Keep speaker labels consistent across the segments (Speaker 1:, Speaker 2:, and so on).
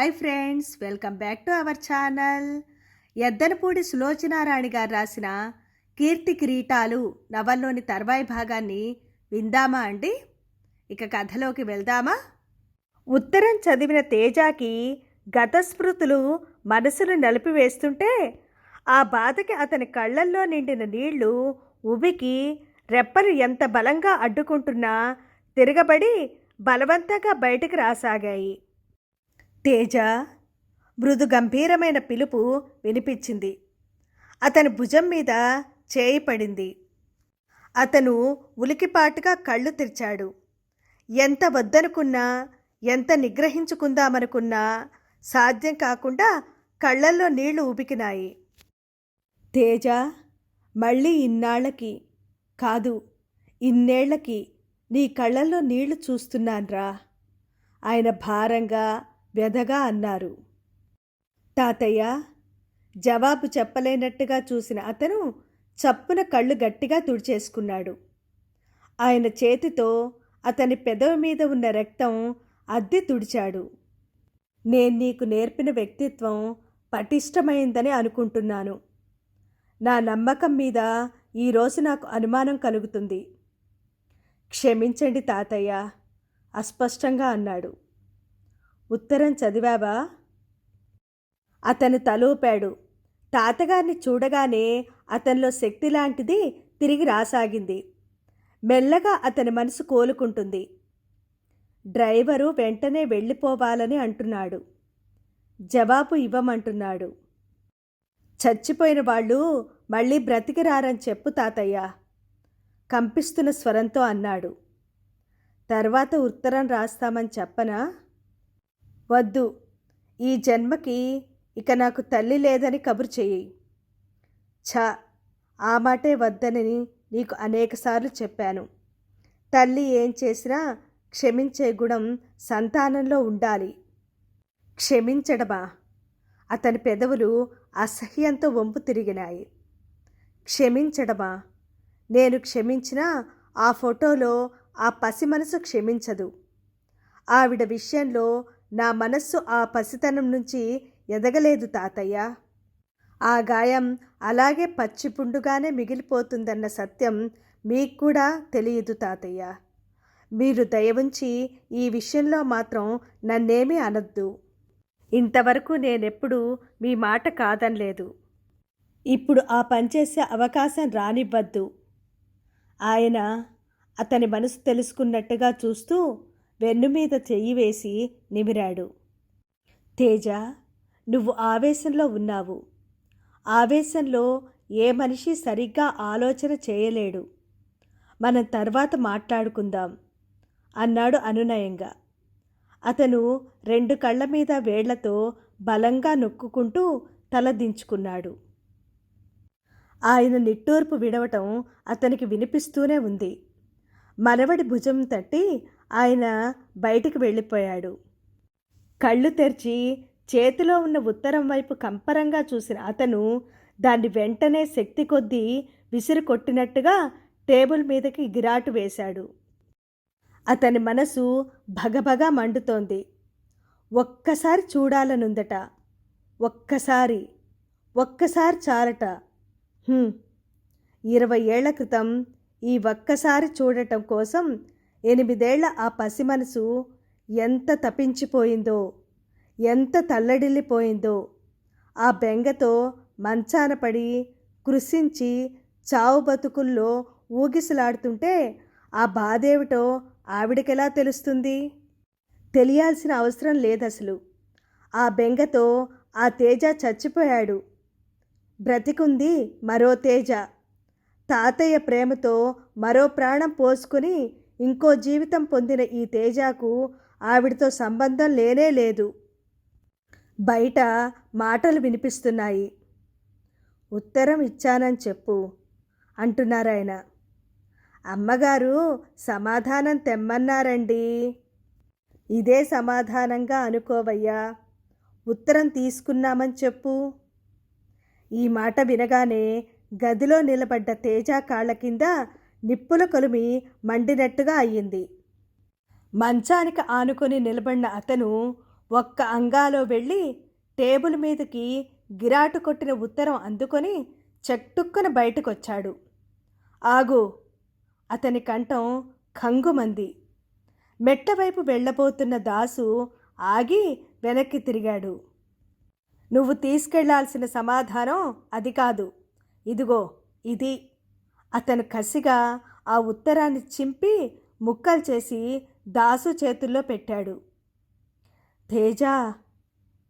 Speaker 1: Hi friends welcome back to our channel Yaddanapudi Sulochanarani గారు రాసిన కీర్తి కిరీటాలు నవల్లోని తర్వాయి భాగాన్ని విందామా అండి? ఇక కథలోకి వెళ్దామా? ఉత్తరం చదివిన తేజాకి గతస్మృతులు మనసును నలిపివేస్తుంటే ఆ బాధకి అతని కళ్ళల్లో నిండిన నీళ్ళు ఉబికి రెప్పలు ఎంత బలంగా అడ్డుకుంటున్నా తిరగబడి బలవంతంగా బయటకు రాసాగాయి. తేజ మృదు గంభీరమైన పిలుపు వినిపించింది. అతని భుజం మీద చేయి పడింది. అతను ఉలికిపాటుగా కళ్ళు తెరిచాడు. ఎంత వద్దనుకున్నా ఎంత నిగ్రహించుకుందామనుకున్నా సాధ్యం కాకుండా కళ్ళల్లో నీళ్ళు ఉబికినాయి తేజ మళ్ళీ ఇన్నాళ్ళకి కాదు ఇన్నేళ్ళకి నీ కళ్ళల్లో నీళ్ళు చూస్తున్నాన్రా. ఆయన భారంగా వ్యధగా అన్నారు. తాతయ్య జవాబు చెప్పలేనట్టుగా చూసిన అతను చప్పున కళ్ళు గట్టిగా తుడిచేసుకున్నాడు. ఆయన చేతితో అతని పెదవి మీద ఉన్న రక్తం అద్దె తుడిచాడు. నేను నీకు నేర్పిన వ్యక్తిత్వం పటిష్టమైందని అనుకుంటున్నాను. నా నమ్మకం మీద ఈరోజు నాకు అనుమానం కలుగుతుంది. క్షమించండి తాతయ్య అస్పష్టంగా అన్నాడు. ఉత్తరం చదివావా? అతను తలూపాడు. తాతగారిని చూడగానే అతనిలో శక్తి లాంటిది తిరిగి రాసాగింది. మెల్లగా అతని మనసు కోలుకుంటుంది. డ్రైవరు వెంటనే వెళ్ళిపోవాలని అంటున్నాడు. జవాబు ఇవ్వమంటున్నాడు. చచ్చిపోయిన వాళ్ళు మళ్ళీ బ్రతికి రారని చెప్పు తాతయ్య కంపిస్తున్న స్వరంతో అన్నాడు. తర్వాత ఉత్తరం రాస్తామని చెప్పనా? వద్దు. ఈ జన్మకి ఇక నాకు తల్లి లేదని కబురు చెయ్యి. ఛ ఆ మాటే వద్దని నీకు అనేకసార్లు చెప్పాను. తల్లి ఏం చేసినా క్షమించే గుణం సంతానంలో ఉండాలి. క్షమించడమా? అతని పెదవులు అసహ్యంతో వంపు తిరిగినాయి. క్షమించడమా? నేను క్షమించినా ఆ ఫోటోలో ఆ పసి మనసు క్షమించదు. ఆవిడ విషయంలో నా మనస్సు ఆ పసితనం నుంచి ఎదగలేదు తాతయ్య. ఆ గాయం అలాగే పచ్చిపుండుగానే మిగిలిపోతుందన్న సత్యం మీకు కూడా తెలియదు తాతయ్య. మీరు దయవుంచి ఈ విషయంలో మాత్రం నన్నేమీ అనద్దు. ఇంతవరకు నేనెప్పుడు మీ మాట కాదనలేదు. ఇప్పుడు ఆ పనిచేసే అవకాశం రానివ్వద్దు. ఆయన అతని మనసు తెలుసుకున్నట్టుగా చూస్తూ వెన్ను మీద చెయ్యి వేసి నిమిరాడు. తేజ నువ్వు ఆవేశంలో ఉన్నావు. ఆవేశంలో ఏ మనిషి సరిగ్గా ఆలోచన చేయలేడు. మనం తర్వాత మాట్లాడుకుందాం అన్నాడు అనునయంగా. అతను రెండు కళ్ళ మీద వేళ్ళతో బలంగా నొక్కుకుంటూ తల దించుకున్నాడు. ఆయన నిట్టూర్పు విడవటం అతనికి వినిపిస్తూనే ఉంది. మనవడి భుజం తట్టి ఆయన బయటికి వెళ్ళిపోయాడు. కళ్ళు తెరిచి చేతిలో ఉన్న ఉత్తరం వైపు కంపరంగా చూసిన అతను దాన్ని వెంటనే శక్తి కొద్దీ విసిరి కొట్టినట్టుగా టేబుల్ మీదకి గిరాటు వేశాడు. అతని మనసు భగభగా మండుతోంది. ఒక్కసారి చూడాలనుందట. ఒక్కసారి. ఒక్కసారి చాలట. ఇరవై ఏళ్ళ క్రితం ఈ ఒక్కసారి చూడటం కోసం ఎనిమిదేళ్ళ ఆ పసి మనసు ఎంత తపించిపోయిందో ఎంత తల్లడిల్లిపోయిందో. ఆ బెంగతో మంచాన పడి కృషించి చావు బతుకుల్లో ఊగిసలాడుతుంటే ఆ బాధేమిటో ఆవిడకెలా తెలుస్తుంది? తెలియాల్సిన అవసరం లేదసలు. ఆ బెంగతో ఆ తేజ చచ్చిపోయాడు. బ్రతికుంది మరో తేజ. తాతయ్య ప్రేమతో మరో ప్రాణం పోసుకుని ఇంకో జీవితం పొందిన ఈ తేజకు ఆవిడతో సంబంధం లేనే లేదు. బయట మాటలు వినిపిస్తున్నాయి. ఉత్తరం ఇచ్చానని చెప్పు అంటున్నారాయన. అమ్మగారు సమాధానం తెమ్మన్నారండి. ఇదే సమాధానంగా అనుకోవయ్యా. ఉత్తరం తీసుకున్నామని చెప్పు. ఈ మాట వినగానే గదిలో నిలబడ్డ తేజ కాళ్ళ కింద నిప్పుల కొలిమి మండినట్టుగా అయ్యింది. మంచానికి ఆనుకొని నిలబడిన అతను ఒక్క అంగాలో వెళ్ళి టేబుల్ మీదకి గిరాటు కొట్టిన ఉత్తరం అందుకొని చెట్టుక్కున బయటకొచ్చాడు. ఆగు. అతని కంఠం ఖంగుమంది. మెట్ల వైపు వెళ్ళబోతున్న దాసు ఆగి వెనక్కి తిరిగాడు. నువ్వు తీసుకెళ్ళాల్సిన సమాధానం అది కాదు. ఇదిగో ఇది. అతను కసిగా ఆ ఉత్తరాన్ని చింపి ముక్కలు చేసి దాసు చేతుల్లో పెట్టాడు. తేజ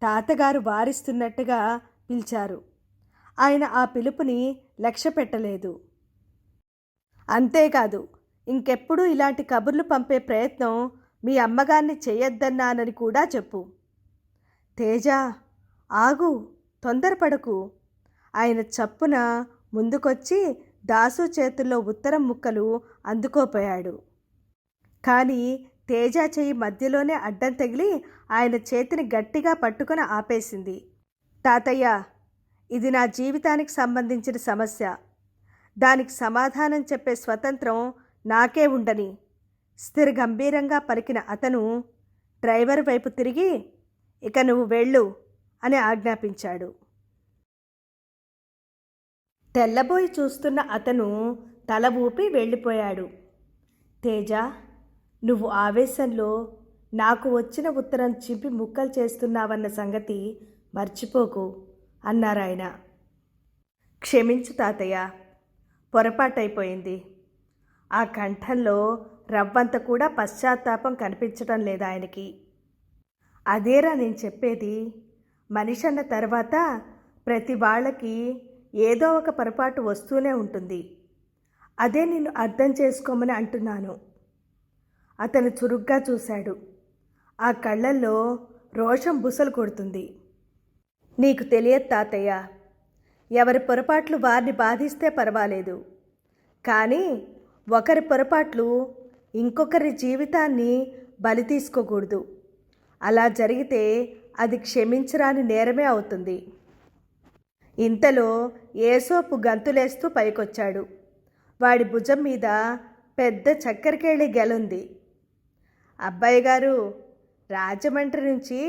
Speaker 1: తాతగారు వారిస్తున్నట్టుగా పిలిచారు. ఆయన ఆ పిలుపుని లక్ష్య పెట్టలేదు అంతేకాదు ఇంకెప్పుడు ఇలాంటి కబుర్లు పంపే ప్రయత్నం మీ అమ్మగారిని చేయొద్దన్నానని కూడా చెప్పు. తేజ ఆగు తొందరపడకు. ఆయన చప్పున ముందుకొచ్చి దాసు చేతుల్లో ఉత్తరం ముక్కలు అందుకోపోయాడు. కానీ తేజ చేయి మధ్యలోనే అడ్డం తగిలి ఆయన చేతిని గట్టిగా పట్టుకొని ఆపేసింది. తాతయ్య ఇది నా జీవితానికి సంబంధించిన సమస్య. దానికి సమాధానం చెప్పే స్వతంత్రం నాకే ఉండని. స్థిర గంభీరంగా పలికిన అతను డ్రైవర్ వైపు తిరిగి ఇక నువ్వు వెళ్ళు అని ఆజ్ఞాపించాడు. తెల్లబోయి చూస్తున్న అతను తల ఊపి వెళ్ళిపోయాడు. తేజ నువ్వు ఆవేశంలో నాకు వచ్చిన ఉత్తరం చింపి ముక్కలు చేస్తున్నావన్న సంగతి మర్చిపోకు అన్నారాయన క్షమించు తాతయ్య పొరపాటైపోయింది. ఆ కంఠంలో రవ్వంత కూడా పశ్చాత్తాపం కనిపించటం లేదు ఆయనకి. అదేరా నేను చెప్పేది? మనిషి అన్న తర్వాత ప్రతి వాళ్ళకి ఏదో ఒక పొరపాటు వస్తూనే ఉంటుంది. అదే నిన్ను అర్థం చేసుకోమని అంటున్నాను. అతను చురుగ్గా చూశాడు. ఆ కళ్ళల్లో రోషం బుసలు కొడుతుంది. నీకు తెలియదు తాతయ్య ఎవరి పొరపాట్లు వారిని బాధిస్తే పర్వాలేదు. కానీ ఒకరి పొరపాట్లు ఇంకొకరి జీవితాన్ని బలి తీసుకోకూడదు. అలా జరిగితే అది క్షమించరాని నేరమే అవుతుంది. ఇంతలో ఏసోపు గంతులేస్తూ పైకొచ్చాడు. వాడి భుజం మీద పెద్ద చక్కెరకేళి గెలుంది. అబ్బాయి గారు రాజమండ్రి నుంచి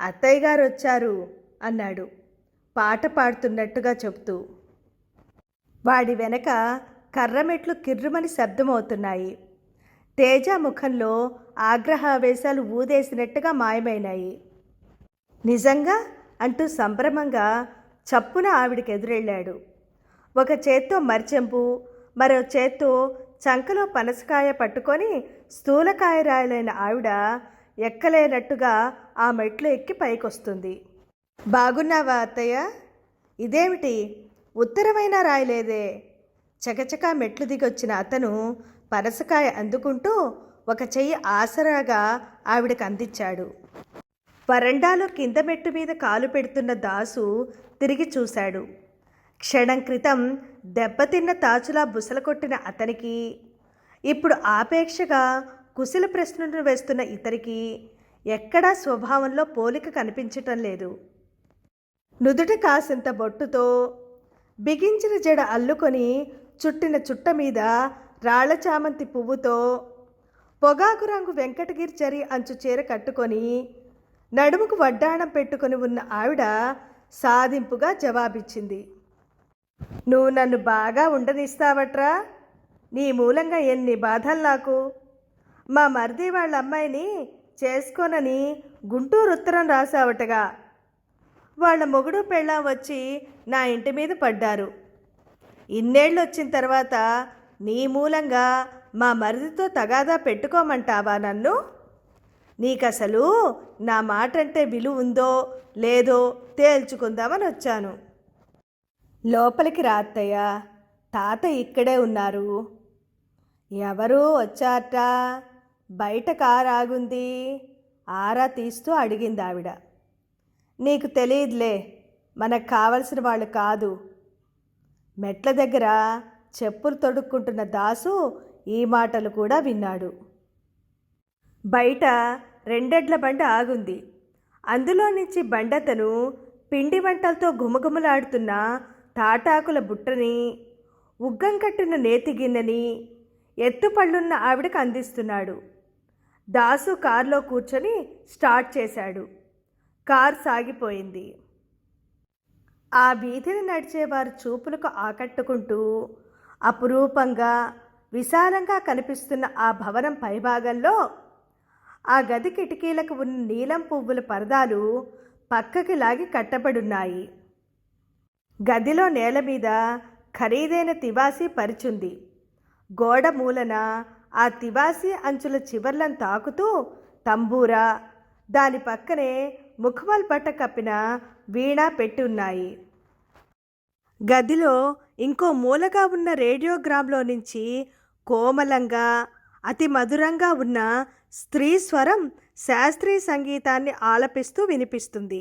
Speaker 1: అత్తయ్య గారు వచ్చారు అన్నాడు. పాట పాడుతున్నట్టుగా చెబుతూ. వాడి వెనక కర్రమెట్లు కిర్రుమని శబ్దమవుతున్నాయి. తేజ ముఖంలో ఆగ్రహావేశాలు ఊదేసినట్టుగా మాయమైనాయి. నిజంగా అంటూ సంభ్రమంగా చప్పున ఆవిడికి ఎదురెళ్ళాడు. ఒక చేత్తో మర్చెంపు మరో చేత్తో చంకలో పనసకాయ పట్టుకొని స్థూలకాయరాయలైన ఆవిడ ఎక్కలేనట్టుగా ఆ మెట్లు ఎక్కి పైకొస్తుంది. బాగున్నావా అత్తయ్య? ఇదేమిటి? ఉత్తరమైనా రాయలేదే. చకచకా మెట్లు దిగొచ్చిన అతను పనసకాయ అందుకుంటూ ఒక చెయ్యి ఆసరాగా ఆవిడకు అందించాడు. వరండాలో కింద మెట్టు మీద కాలు పెడుతున్న దాసు తిరిగి చూశాడు. క్షణం క్రితం దెబ్బతిన్న తాచులా బుసలు కొట్టిన అతనికి ఇప్పుడు ఆపేక్షగా కుశల ప్రశ్నలు వేస్తున్న ఇతరికి ఎక్కడా స్వభావంలో పోలిక కనిపించటం లేదు. నుదుట కాసింత బొట్టుతో బిగించిన జడ అల్లుకొని చుట్టిన చుట్ట మీద రాళ్ళ చామంతి పువ్వుతో పొగాకు రంగు వెంకటగిరి చరి అంచు చీర కట్టుకొని నడుముకు వడ్డాణం పెట్టుకొని ఉన్న ఆవిడ సాధింపుగా జవాబిచ్చింది. నువ్వు నన్ను బాగా ఉండనిస్తావట్రా? నీ మూలంగా ఎన్ని బాధలు నాకు? మా మరిది వాళ్ళ అమ్మాయిని చేసుకోనని గుంటూరు ఉత్తరం రాసావటగా. వాళ్ళ మొగుడు పెళ్ళాం వచ్చి నా ఇంటి మీద పడ్డారు. ఇన్నేళ్ళు వచ్చిన తర్వాత నీ మూలంగా మా మరిదితో తగాదా పెట్టుకోమంటావా నన్ను? నీకసలు నా మాట అంటే విలువ ఉందో లేదో తేల్చుకుందామని వచ్చాను. లోపలికి రాత్తయ్య తాత ఇక్కడే ఉన్నారు. ఎవరు వచ్చారట? బయట కారు ఆగుంది. ఆరా తీస్తూ అడిగింది ఆవిడ నీకు తెలియదులే మనకు కావలసిన వాళ్ళు కాదు. మెట్ల దగ్గర చెప్పులు తొడుక్కుంటున్న దాసు ఈ మాటలు కూడా విన్నాడు. బయట రెండెడ్ల బండ ఆగుంది. అందులో నుంచి బండతను పిండి వంటలతో గుమగుమలాడుతున్న తాటాకుల బుట్టని ఉగ్గం కట్టిన నేతి గిన్నెని ఎత్తుపళ్ళున్న ఆవిడకు అందిస్తున్నాడు. దాసు కారులో కూర్చొని స్టార్ట్ చేశాడు. కార్ సాగిపోయింది. ఆ వీధిని నడిచేవారు చూపులకు ఆకట్టుకుంటూ అపురూపంగా విశాలంగా కనిపిస్తున్న ఆ భవనం పైభాగంలో ఆ గది కిటికీలకు ఉన్న నీలం పువ్వుల పరదాలు పక్కకి లాగి కట్టబడున్నాయి. గదిలో నేల మీద ఖరీదైన తివాసి పరిచుంది. గోడ మూలన ఆ తివాసి అంచుల చివర్లను తాకుతూ తంబూరా దాని పక్కనే ముఖమల్ బట్ట కప్పిన వీణ పెట్టి ఉన్నాయి గదిలో ఇంకో మూలగా ఉన్న రేడియోగ్రామ్లో నుంచి కోమలంగా అతి మధురంగా ఉన్న స్త్రీ స్వరం శాస్త్రీయ సంగీతాన్ని ఆలపిస్తూ వినిపిస్తుంది.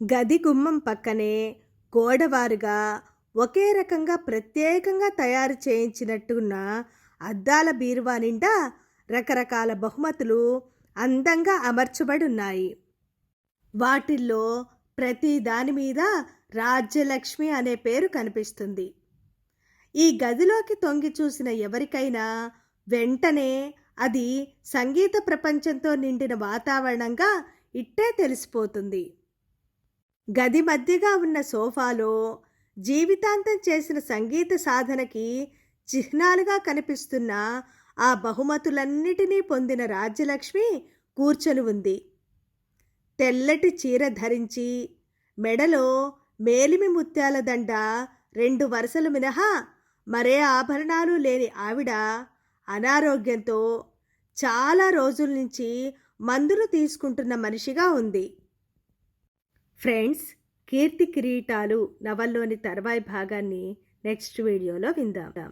Speaker 1: గది గుమ్మం పక్కనే గోడవారుగా ఒకే రకంగా ప్రత్యేకంగా తయారు చేయించినట్టున్న అద్దాల బీరువా నిండా రకరకాల బహుమతులు అందంగా అమర్చబడి ఉన్నాయి వాటిల్లో ప్రతి దాని మీద రాజ్యలక్ష్మి అనే పేరు కనిపిస్తుంది. ఈ గదిలోకి తొంగి చూసిన ఎవరికైనా వెంటనే అది సంగీత ప్రపంచంతో నిండిన వాతావరణంగా ఇట్టే తెలిసిపోతుంది. గది మధ్యగా ఉన్న సోఫాలో జీవితాంతం చేసిన సంగీత సాధనకి చిహ్నాలుగా కనిపిస్తున్న ఆ బహుమతులన్నిటినీ పొందిన రాజ్యలక్ష్మి కూర్చొని ఉంది. తెల్లటి చీర ధరించి మెడలో మేలిమి ముత్యాల దండ రెండు వరుసలు మినహా మరే ఆభరణాలు లేని ఆవిడ అనారోగ్యంతో చాలా రోజుల నుంచి మందులు తీసుకుంటున్న మనిషిగా ఉంది. ఫ్రెండ్స్ కీర్తి కిరీటాలు నవల్లోని తర్వాయి భాగాన్ని నెక్స్ట్ వీడియోలో విందాం.